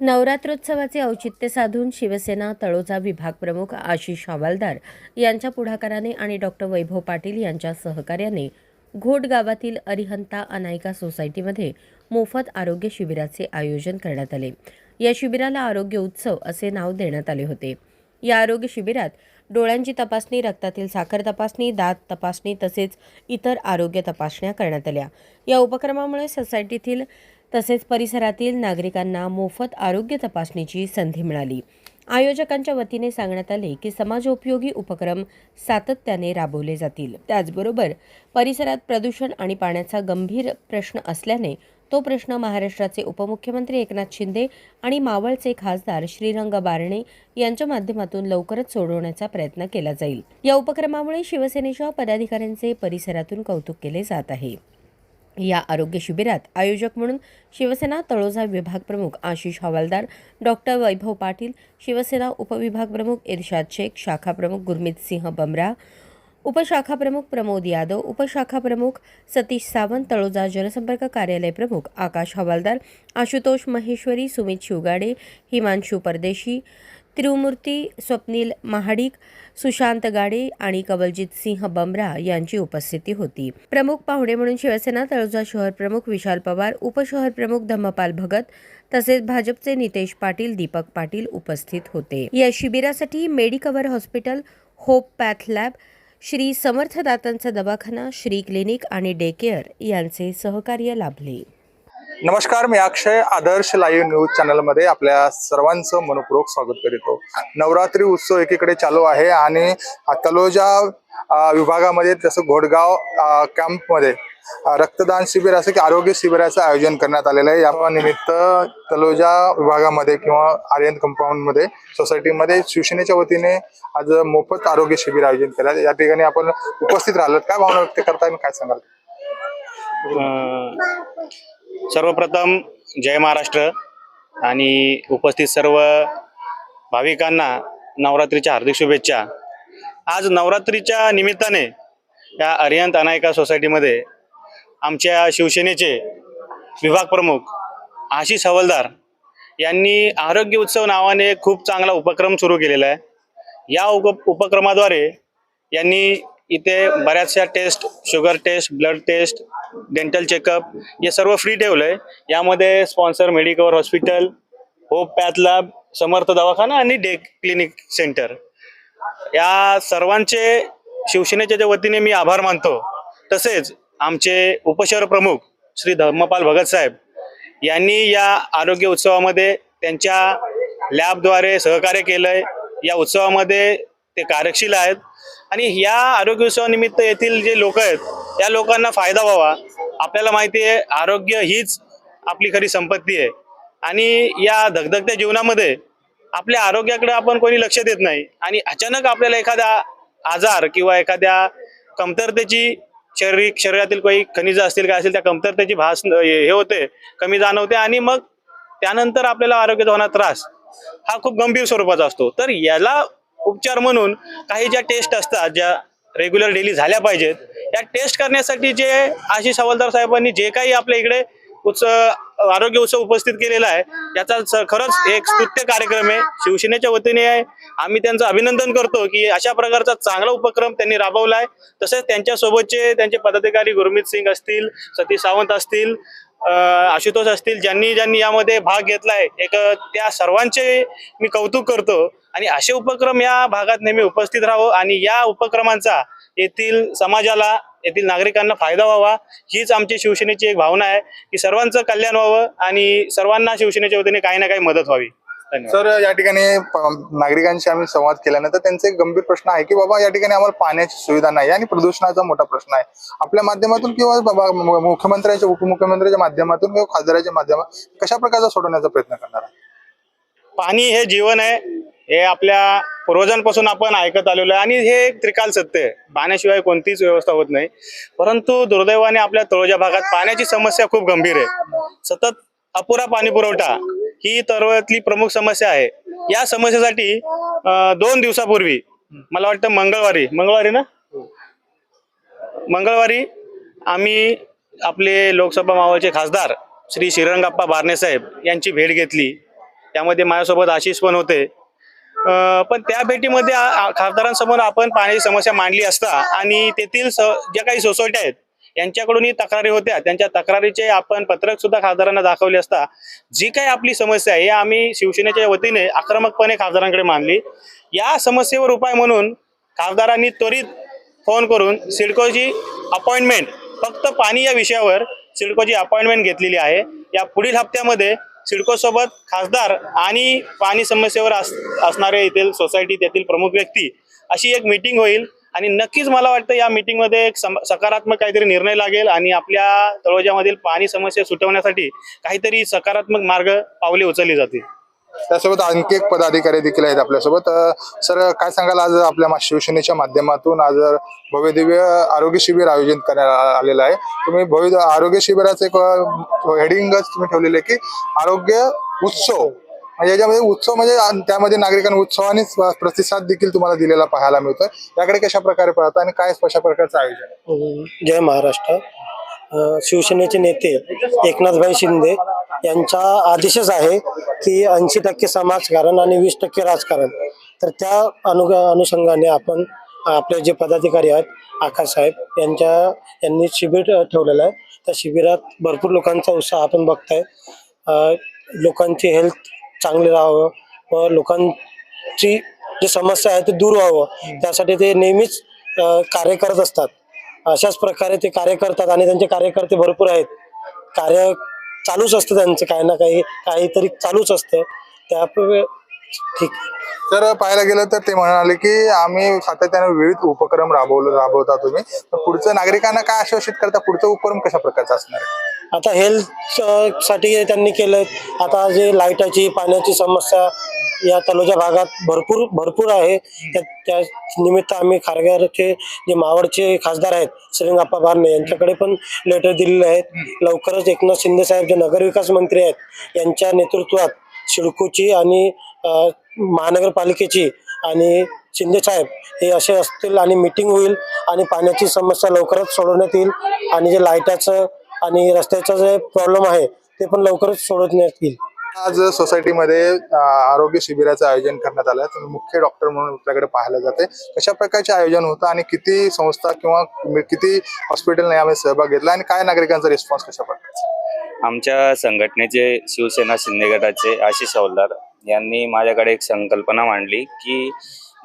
नवरात्रोत्सवाचे औचित्य साधून शिवसेना तळोजा विभाग प्रमुख आशिष हवालदार यांच्या पुढाकाराने आणि डॉक्टर वैभव पाटील यांच्या सहकार्याने घोट गावातील अरिहंता अनायका सोसायटीमध्ये मोफत आरोग्य शिबिराचे आयोजन करण्यात आले. या शिबिराला आरोग्य उत्सव असे नाव देण्यात आले होते. या आरोग्य शिबिरात डोळ्यांची तपासणी रक्तातील साखर तपासणी दात तपासणी तसेच इतर आरोग्य तपासण्या करण्यात आल्या. या उपक्रमामुळे सोसायटीतील तसेच परिसरातील नागरिकांना मोफत आरोग्य तपासणीची संधी मिळाली. आयोजकांच्या वतीने सांगण्यात आले की समाजोपयोगी उपक्रम सातत्याने राबवले जातील. त्याचबरोबर परिसरात प्रदूषण आणि पाण्याचा गंभीर प्रश्न असल्याने तो प्रश्न महाराष्ट्राचे उपमुख्यमंत्री एकनाथ शिंदे आणि मावळचे खासदार श्रीरंग बारणे यांच्या माध्यमातून लवकरच सोडवण्याचा प्रयत्न केला जाईल. या उपक्रमामुळे शिवसेनेच्या पदाधिकाऱ्यांचे परिसरातून कौतुक केले जात आहे. या आरोग्य शिबिरात आयोजक म्हणून शिवसेना तळोजा विभाग प्रमुख आशिष हवालदार डॉक्टर वैभव पाटील शिवसेना उपविभाग प्रमुख इर्शाद शेख शाखा प्रमुख गुरमीत सिंह बमरा उपशाखा प्रमुख प्रमोद यादव उपशाखा प्रमुख सतीश सावंत तळोजा जनसंपर्क कार्यालय प्रमुख आकाश हवालदार आशुतोष महेश्वरी सुमित शिवगाडे हिमांशू परदेशी तिरुमूर्ती स्वप्नील महाडिक सुशांत गाडे आणि कवलजीत सिंह बमरा यांची उपस्थिती होती. प्रमुख पाहुणे म्हणून शिवसेना तळोजा शहर प्रमुख विशाल पवार उपशहर प्रमुख धम्मपाल भगत तसेच भाजपचे नितेश पाटील दीपक पाटील उपस्थित होते. या शिबिरासाठी Medicover hospital Hope Path Lab Shri Samarth दातांचा दवाखाना श्री क्लिनिक आणि डे केअर यांचे सहकार्य लाभले. नमस्कार मी अक्षय आदर्श लाईव्ह न्यूज चॅनलमध्ये आपल्या सर्वांचं मनपूर्वक स्वागत करीतो. नवरात्री उत्सव एकीकडे चालू आहे आणि तलोजा विभागामध्ये जसं घोडगाव कॅम्पमध्ये रक्तदान शिबिर असं की आरोग्य शिबिराचं आयोजन करण्यात आलेलं आहे. या निमित्त तलोजा विभागामध्ये किंवा आर्यन कंपाऊंडमध्ये सोसायटीमध्ये शिवसेनेच्या वतीने आज मोफत आरोग्य शिबिर आयोजन केलं या ठिकाणी आपण उपस्थित राहिलो. काय भावना व्यक्त करताय आणि काय सांगाल? सर्वप्रथम जय महाराष्ट्र आणि उपस्थित सर्व भाविकांना नवरात्रीच्या हार्दिक शुभेच्छा. आज नवरात्रीच्या निमित्ताने या अरियंत अनायका सोसायटीमध्ये आमच्या शिवसेनेचे विभाग प्रमुख आशिष हवलदार यांनी आरोग्य उत्सव नावाने खूप चांगला उपक्रम सुरू केलेला आहे. या उप उपक्रमाद्वारे यांनी इथे बऱ्याचशा test sugar test blood test dental checkup हे सर्व फ्री ठेवलं आहे यामध्ये sponsor Medicover hospital Hope Path Lab Samarth दवाखाना आणि डे क्लिनिक सेंटर या सर्वांचे शिवसेनेच्या वतीने मी आभार मानतो तसेच आमचे उपशहर प्रमुख श्री धर्मपाल भगत साहेब यांनी या आरोग्य उत्सवामध्ये त्यांच्या लॅबद्वारे सहकार्य केलंय. या उत्सवामध्ये ते कार्यशील आहेत. आणि या आरोग्य उत्सवानिमित्त येथील जे लोक आहेत या लोकांना फायदा व्हावा. आपल्याला माहिती आहे आरोग्य हीच आपली खरी संपत्ती आहे. आणि या धगधगत्या जीवनामध्ये आपल्या आरोग्याकडे आपण कोणी लक्ष देत नाही. आणि अचानक आपल्याला एखादा आजार किंवा एखाद्या कमतरतेची शारीरिक शरीरातील काही खनिज असतील काय असतील त्या कमतरतेची भास हे होते कमी जाणवते आणि मग त्यानंतर आपल्याला आरोग्याचा होणार त्रास हा खूप गंभीर स्वरूपाचा असतो. तर याला उपचार म्हणून काही ज्या टेस्ट असतात ज्या रेग्युलर डेली झाल्या पाहिजेत या टेस्ट करण्यासाठी जे आशिष हवालदार साहेबांनी जे काही आपल्या इकडे उत्सव आरोग्य उत्सव उपस्थित केलेला आहे याचा स- खरंच एक स्तुत्य कार्यक्रम आहे. शिवसेनेच्या वतीने आहे. आम्ही त्यांचं अभिनंदन करतो की अशा प्रकारचा चांगला उपक्रम त्यांनी राबवला आहे. तसेच त्यांच्यासोबतचे त्यांचे पदाधिकारी गुरमीत सिंग असतील सतीश सावंत असतील आशुतोष असतील ज्यांनी ज्यांनी यामध्ये भाग घेतला आहे एक त्या सर्वांचे मी कौतुक करतो. आणि असे उपक्रम या भागात नेहमी उपस्थित राहावं आणि या उपक्रमांचा येथील समाजाला येथील नागरिकांना फायदा व्हावा हीच आमची शिवसेनेची एक भावना आहे की सर्वांचं कल्याण व्हावं आणि सर्वांना शिवसेनेच्या वतीने काही ना काही मदत व्हावी. सर या ठिकाणी नागरिकांशी आम्ही संवाद केल्यानंतर त्यांचे एक गंभीर प्रश्न आहे की बाबा या ठिकाणी आम्हाला पाण्याची सुविधा नाही आणि प्रदूषणाचा मोठा प्रश्न आहे. आपल्या माध्यमातून किंवा बाबा मुख्यमंत्र्यांच्या उपमुख्यमंत्र्यांच्या माध्यमातून किंवा खासदाराच्या माध्यमातून कशा प्रकारचा सोडवण्याचा प्रयत्न करणार आहे पाणी हे जीवन आहे. हे आपल्या पूर्वजांपासून आपण ऐकत आलेलो आहे. आणि हे एक त्रिकाल सत्य आहे. पाण्याशिवाय कोणतीच व्यवस्था होत नाही. परंतु दुर्दैवाने आपल्या तळोजा भागात पाण्याची समस्या खूप गंभीर आहे. सतत अपुरा पाणी पुरवठा ही तळवळ्यातली प्रमुख समस्या आहे. या समस्येसाठी दोन दिवसापूर्वी मला वाटतं मंगळवारी मंगळवारी ना? मंगळवारी आम्ही आपले लोकसभा मावळचे खासदार श्री श्रीरंगाप्पा बारणे साहेब यांची भेट घेतली. त्यामध्ये माझ्यासोबत आशिष पण होते. पण त्या भेटीमध्ये खासदारांसमोर आपण पाण्याची समस्या मांडली असता आणि तेथील स ज्या काही सोसायट्या आहेत यांच्याकडूनही तक्रारी होत्या. त्यांच्या तक्रारीचे आपण पत्रक सुद्धा खासदारांना दाखवले असता. जी काही आपली समस्या आहे हे आम्ही शिवसेनेच्या वतीने आक्रमकपणे खासदारांकडे मांडली. या समस्येवर उपाय म्हणून खासदारांनी त्वरित फोन करून सिडकोची अपॉइंटमेंट फक्त पाणी या विषयावर सिडकोची अपॉइंटमेंट घेतलेली आहे. या पुढील हप्त्यामध्ये सिडकोसोबत खासदार आणि पाणी समस्येवर अस असणारे येथील सोसायटी तेथील प्रमुख व्यक्ती अशी एक मीटिंग होईल. आणि नक्कीच मला वाटतं या मीटिंगमध्ये एक सम- सकारात्मक काहीतरी निर्णय लागेल आणि आपल्या तळोजामधील पाणी समस्या सुटवण्यासाठी काहीतरी सकारात्मक मार्ग पावले उचलली जातील. त्यासोबत आणखी एक पदाधिकारी देखील आहेत आपल्यासोबत. सर काय सांगाल आज आपल्या शिवसेनेच्या माध्यमातून आज भव्य दिव्य आरोग्य शिबिर आयोजित करण्यात आलेलं आहे. तुम्ही भव्य आरोग्य शिबिराचं एक हेडिंगच तुम्ही ठेवलेलं आहे की आरोग्य उत्सव. म्हणजे याच्यामध्ये उत्सव म्हणजे त्यामध्ये नागरिकांना उत्सवाने प्रतिसाद देखील तुम्हाला दिलेला पाहायला मिळतो याकडे कशा प्रकारे पाहता आणि काय कशा प्रकारचं आयोजन जय महाराष्ट्र. शिवसेनेचे नेते एकनाथभाई शिंदे यांचा आदेशच आहे की ऐंशी टक्के समाजकारण आणि वीस टक्के राजकारण. तर त्या अनु अनुषंगाने आपण आपले जे पदाधिकारी आहेत आकाश साहेब यांच्या यांनी शिबिर ठेवलेलं आहे. त्या शिबिरात भरपूर लोकांचा उत्साह आपण बघताय. लोकांची हेल्थ चांगली राहावं व लोकांची जी समस्या आहे ती दूर व्हावं. त्यासाठी ते नेहमीच कार्य करत असतात. अशाच प्रकारे ते कार्य करतात आणि त्यांचे कार्यकर्ते भरपूर आहेत. कार्य चालूच असतं त्यांचं काही ना काही काहीतरी चालूच असतं. त्या ठीक तर पाहायला गेलं तर ते म्हणाले की आम्ही सातत्याने विविध उपक्रम राबवलं राबवता तुम्ही. तर पुढचं नागरिकांना काय आश्वासित करता? पुढचं उपक्रम कशा प्रकारचा असणार आहे? आता हेल्थसाठी त्यांनी केलं. आता जे लाईटाची पाण्याची समस्या या तलोजा भागात भरपूर भरपूर आहे. त्या त्या निमित्त आम्ही खारघरचे जे मावळचे खासदार आहेत श्रीरंगाप्पा बारणे यांच्याकडे पण लेटर दिलेले आहेत. लवकरच एकनाथ शिंदे साहेब जे नगरविकास मंत्री आहेत यांच्या नेतृत्वात शिडकोची आणि महानगरपालिकेची आणि शिंदे साहेब हे असे असतील आणि मिटिंग होईल आणि पाण्याची समस्या लवकरच सोडवण्यात येईल आणि जे लाईटाचं आणि रस्त्याचं जे प्रॉब्लेम आहे ते पण लवकरच सोडवण्यात येईल आज सोसायटीमध्ये आरोग्य शिबिराचं आयोजन करण्यात आलं आहे तुम्ही मुख्य डॉक्टर म्हणून आपल्याकडे पाहायला जाते. कशा प्रकारचे आयोजन होतं आणि किती संस्था किंवा किती हॉस्पिटलने यामध्ये सहभाग घेतला आणि काय नागरिकांचा रिस्पॉन्स कशा प्रकारचा? आमच्या संघटनेचे शिवसेना शिंदे गटाचे आशिष हवालदार यांनी माझ्याकडे एक संकल्पना मांडली की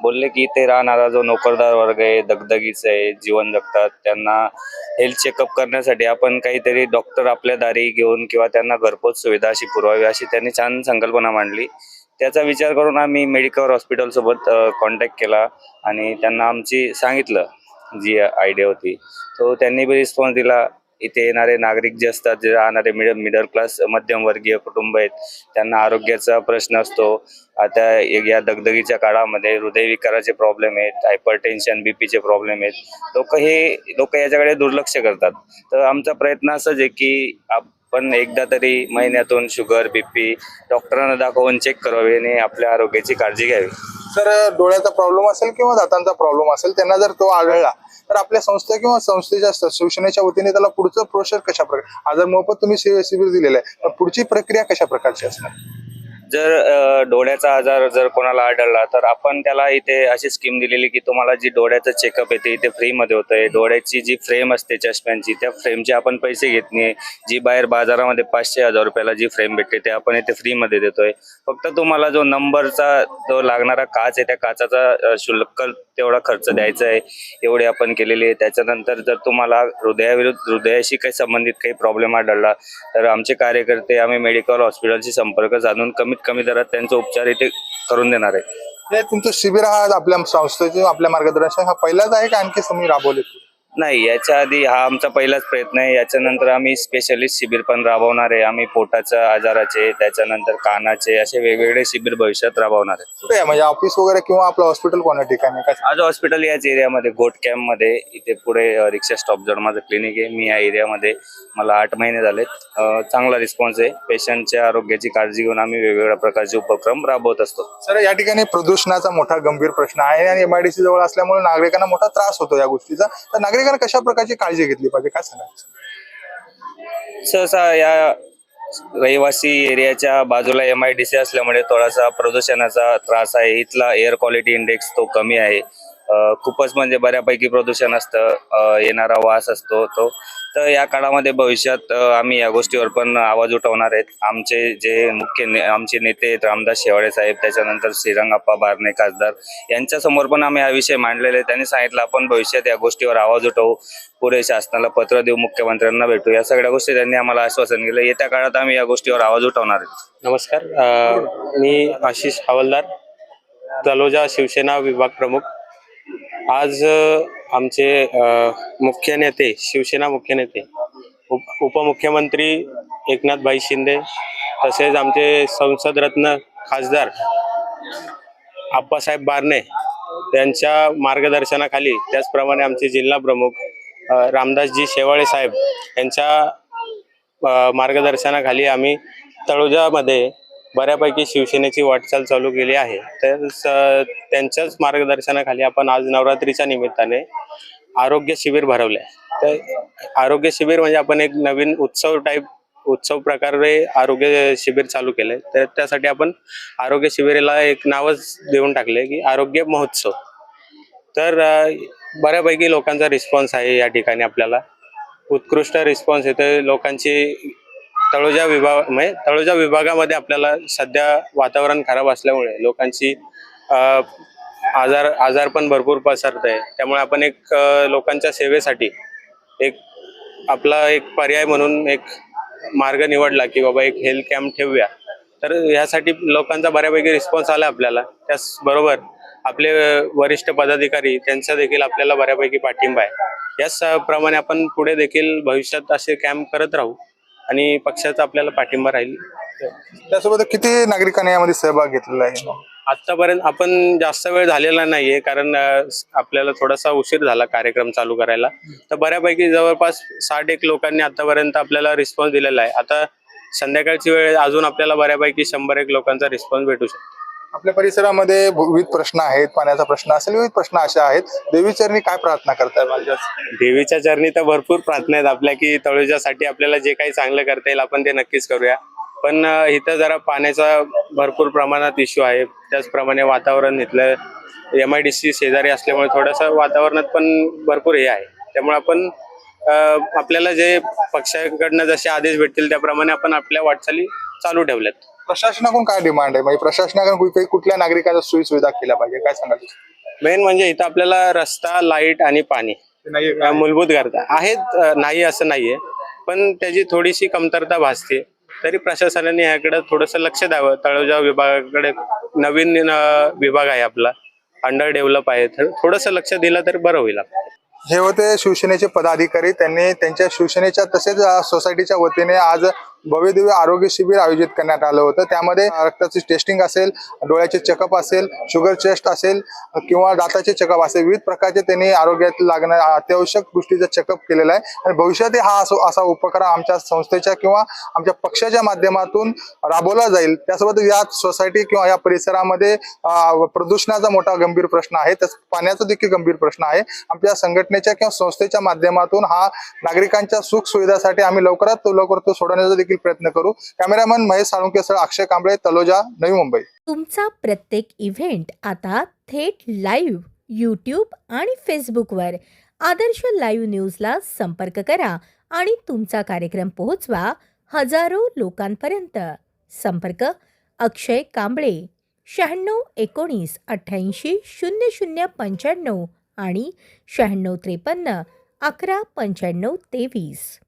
बोलले की इथे राहणारा जो नोकरदार वर्ग आहे दगदगीच आहे जीवन जगतात त्यांना हेल्थ चेकअप करण्यासाठी आपण काहीतरी डॉक्टर आपल्या दारी घेऊन किंवा त्यांना घरपोच सुविधा अशी पुरवावी अशी त्यांनी छान संकल्पना मांडली. त्याचा विचार करून आम्ही मेडिकल हॉस्पिटलसोबत कॉन्टॅक्ट केला आणि त्यांना आमची सांगितलं जी आयडिया होती. तो त्यांनी बी रिस्पॉन्स दिला. इथे येणारे नागरिक जे असतात जे राहणारे मिडल मिडल क्लास मध्यमवर्गीय कुटुंब आहेत त्यांना आरोग्याचा प्रश्न असतो. आता एक या दगदगीच्या काळामध्ये हृदयविकाराचे प्रॉब्लेम आहेत हायपर टेन्शन बीपीचे प्रॉब्लेम आहेत. लोक हे लोक याच्याकडे दुर्लक्ष करतात. तर आमचा प्रयत्न असंच आहे की आपण एकदा तरी महिन्यातून शुगर बीपी डॉक्टरांना दाखवून चेक करावे आणि आपल्या आरोग्याची काळजी घ्यावी. सर डोळ्याचा प्रॉब्लेम असेल किंवा दातांचा प्रॉब्लेम असेल त्यांना जर तो आढळला तर आपल्या संस्था किंवा संस्थेच्या स- शिवसेनेच्या वतीने त्याला पुढचं प्रोसेस कशा प्रकारे आज मोफत तुम्ही शिबिर दिलेलं आहे तर पुढची प्रक्रिया कशा प्रकारची असणार? जर डोळ्याचा आजार जर कोणाला आढळला तर आपण त्याला इथे अशी स्कीम दिलेली की तुम्हाला जी डोळ्याचं चेकअप येते इथे फ्रीमध्ये होतंय. डोळ्याची जी फ्रेम असते चष्म्यांची त्या फ्रेमचे आपण पैसे घेत नाही. जी बाहेर बाजारामध्ये पाचशे हजार रुपयाला जी फ्रेम भेटते ते आपण इथे फ्रीमध्ये देतोय. फक्त तुम्हाला जो नंबरचा जो लागणारा काच आहे त्या काचाचा शुल्क तेवढा खर्च द्यायचा आहे. एवढे आपण केलेली आहे. त्याच्यानंतर जर तुम्हाला हृदयाविरुद्ध हृदयाशी काही संबंधित काही प्रॉब्लेम आढळला तर आमचे कार्यकर्ते आम्ही मेडिकल हॉस्पिटलशी संपर्क साधून कमीत कमी दरात त्यांचा उपचार इथे करून देणार आहे. हे तुमचं शिबिर हा आपल्या संस्थेचे आपल्या मार्गदर्शन हा पहिलाच आहे का आणखी तुम्ही राबवले? नाही याच्या आधी हा आमचा पहिलाच प्रयत्न आहे. याच्यानंतर आम्ही स्पेशलिस्ट शिबिर पण राबवणार आहे. आम्ही पोटाच्या आजाराचे त्याच्यानंतर कानाचे असे वेगवेगळे शिबिर भविष्यात राबवणार आहे. कुठे आहे? म्हणजे ऑफिस वगैरे किंवा आपलं हॉस्पिटल कोणत्या ठिकाणी? आज हॉस्पिटल याच एरियामध्ये गोट कॅम्पमध्ये. इथे पुढे अ, रिक्षा स्टॉप जवळ माझं क्लिनिक आहे. मी या एरियामध्ये मला आठ महिने झालेत. अ, चांगला रिस्पॉन्स आहे. पेशंटच्या आरोग्याची काळजी घेऊन आम्ही वेगवेगळ्या प्रकारचे उपक्रम राबवत असतो. सर या ठिकाणी प्रदूषणाचा मोठा गंभीर प्रश्न आहे आणि एमआयडीसी जवळ असल्यामुळे नागरिकांना मोठा त्रास होतो या गोष्टीचा. तर नागरिकांना कशा प्रकारची काळजी घेतली पाहिजे? काय सांगायचं? सहसा या रहिवासी एरियाच्या बाजूला एम आय डी सी असल्यामुळे थोडासा प्रदूषणाचा त्रास आहे. इथला एअर क्वालिटी इंडेक्स तो कमी आहे. खूपच म्हणजे बऱ्यापैकी प्रदूषण असतं. येणारा वास असतो तो. तर या काळामध्ये भविष्यात आम्ही या गोष्टीवर पण आवाज उठवणार आहेत. आमचे जे मुख्य ने आमचे नेते आहेत रामदास शेवाळे साहेब त्याच्यानंतर श्रीरंगाप्पा बारणे खासदार यांच्यासमोर पण आम्ही हा विषय मांडलेला आहे. त्यांनी सांगितलं आपण भविष्यात या गोष्टीवर आवाज उठवू. पुढे शासनाला पत्र देऊ मुख्यमंत्र्यांना भेटू. या सगळ्या गोष्टी त्यांनी आम्हाला आश्वासन दिलं. येत्या काळात आम्ही या गोष्टीवर आवाज उठवणार आहेत. नमस्कार. मी आशिष हवालदार तलोजा शिवसेना विभाग प्रमुख. आज आमचे मुख्य नेते शिवसेना मुख्य नेते उप उपमुख्यमंत्री एकनाथभाई शिंदे तसेच आमचे संसदरत्न खासदार आप्पासाहेब बारणे यांच्या मार्गदर्शनाखाली त्याचप्रमाणे आमचे जिल्हा प्रमुख रामदासजी शेवाळे साहेब यांच्या मार्गदर्शनाखाली आम्ही तळोजामध्ये बऱ्यापैकी शिवसेनेची वाटचाल चालू केली आहे. तर त्यांच्याच मार्गदर्शनाखाली आपण आज नवरात्रीच्या निमित्ताने आरोग्य शिबिर भरवले तर आरोग्य शिबिर म्हणजे आपण एक नवीन उत्सव टाईप उत्सव प्रकारे आरोग्य शिबिर चालू केले तर त्यासाठी आपण आरोग्य शिबिराला एक नावच देऊन टाकले की आरोग्य महोत्सव. तर बऱ्यापैकी लोकांचा रिस्पॉन्स आहे या ठिकाणी आपल्याला. उत्कृष्ट रिस्पॉन्स येतो लोकांची तळोजा विभाग म्हणजे तळोजा विभागामध्ये आपल्याला सध्या वातावरण खराब असल्यामुळे लोकांची आजार आजार पण भरपूर पसरत आहे. त्यामुळे आपण एक लोकांच्या सेवेसाठी एक आपला एक पर्याय म्हणून एक मार्ग निवडला की बाबा एक हेल्थ कॅम्प ठेवूया. तर ह्यासाठी लोकांचा बऱ्यापैकी रिस्पॉन्स आला आपल्याला. त्याचबरोबर आपले वरिष्ठ पदाधिकारी त्यांचा देखील आपल्याला बऱ्यापैकी पाठिंबा आहे. याच प्रमाणे आपण पुढे देखील भविष्यात असे कॅम्प करत राहू. आणि पक्षाचा आपल्याला पाठिंबा राहील. त्यासोबत किती नागरिकांनी यामध्ये सहभाग घेतलेला आहे? आतापर्यंत आपण जास्त वेळ झालेला नाहीये कारण अ, स- आपल्याला थोडासा उशीर झाला कार्यक्रम चालू करायला. तर बऱ्यापैकी जवळपास साठ एक लोकांनी आतापर्यंत आपल्याला रिस्पॉन्स दिलेला आहे. आता संध्याकाळची वेळ अजून आपल्याला बऱ्यापैकी शंभर एक लोकांचा रिस्पॉन्स भेटू शकतो. आपल्या परिसरामध्ये विविध प्रश्न आहेत पाण्याचा प्रश्न असेल विविध प्रश्न असे आहेत. देवीचरणी काय प्रार्थना करताय माझ्या देवीच्या चरणी तर भरपूर प्रार्थना आहेत आपल्या की तळोजासाठी आपल्याला जे काही चांगलं करता येईल आपण ते नक्कीच करूया. पण इथं जरा पाण्याचा भरपूर प्रमाणात इश्यू आहे. त्याचप्रमाणे वातावरण इथलं एम आय डी सी शेजारी असल्यामुळे थोडंसं वातावरणात पण भरपूर हे आहे. त्यामुळे आपण आपल्याला जे पक्षाकडनं जसे आदेश भेटतील त्याप्रमाणे आपण आपल्या वाटचाली चालू ठेवल्यात. प्रशासनाकडून काय डिमांड आहे? म्हणजे प्रशासनाकडून कुठे- कुठल्या नागरिकांच्या सोयी सुविधा केल्या पाहिजे? काय सांगाल? मेन म्हणजे इथं आपल्याला रस्ता लाइट आणि पाणी मूलभूत गरजा आहेत नाही असं नाहीये. पण त्याची थोडीशी कमतरता भासते. तरी प्रशासनाने ह्याकडे थोडंसं लक्ष द्यावं. तळोजा विभागाकडे नवीन विभाग आहे आपला. अंडर डेव्हलप आहे. तर थोडंसं लक्ष दिलं तर बरं होईल. हे होते शिवसेनेचे पदाधिकारी. त्यांनी त्यांच्या शिवसेनेच्या तसेच सोसायटीच्या वतीने आज भव्यदिव्य आरोग्य शिबिर आयोजित करण्यात आलं होतं. त्यामध्ये रक्ताची टेस्टिंग असेल डोळ्याचे चेकअप असेल शुगर टेस्ट असेल किंवा दाताचे चेकअप असेल विविध प्रकारचे त्यांनी आरोग्यात लागणार अत्यावश्यक गोष्टीचा चेकअप केलेला आहे. आणि भविष्यात हा असो असा उपक्रम आमच्या संस्थेच्या किंवा आमच्या पक्षाच्या माध्यमातून राबवला जाईल. त्यासोबत या सोसायटी किंवा या परिसरामध्ये प्रदूषणाचा मोठा गंभीर प्रश्न आहे. तसं पाण्याचा देखील गंभीर प्रश्न आहे. आमच्या संघटनेच्या किंवा संस्थेच्या माध्यमातून हा नागरिकांच्या सुख सुविधासाठी आम्ही लवकरात लवकर तो सोडवण्याचा देखील प्रयत्न करू. कॅमेरामन महेश साळुंकेसह अक्षय कांबळे तलोजा नवी मुंबई. तुमचा प्रत्येक इव्हेंट आता थेट लाईव्ह यूट्यूब आणि फेसबुकवर आदर्श लाईव्ह न्यूजला संपर्क करा आणि तुमचा कार्यक्रम पोहोचवा हजारो लोकांपर्यंत. संपर्क अक्षय कांबळे शहाण्णव एकोणीस अठ्ठ्याऐंशी शून्य शून्य पंच्याण्णव आणि शहाण्णव त्रेपन्न अकरा पंच्याण्णव तेवीस.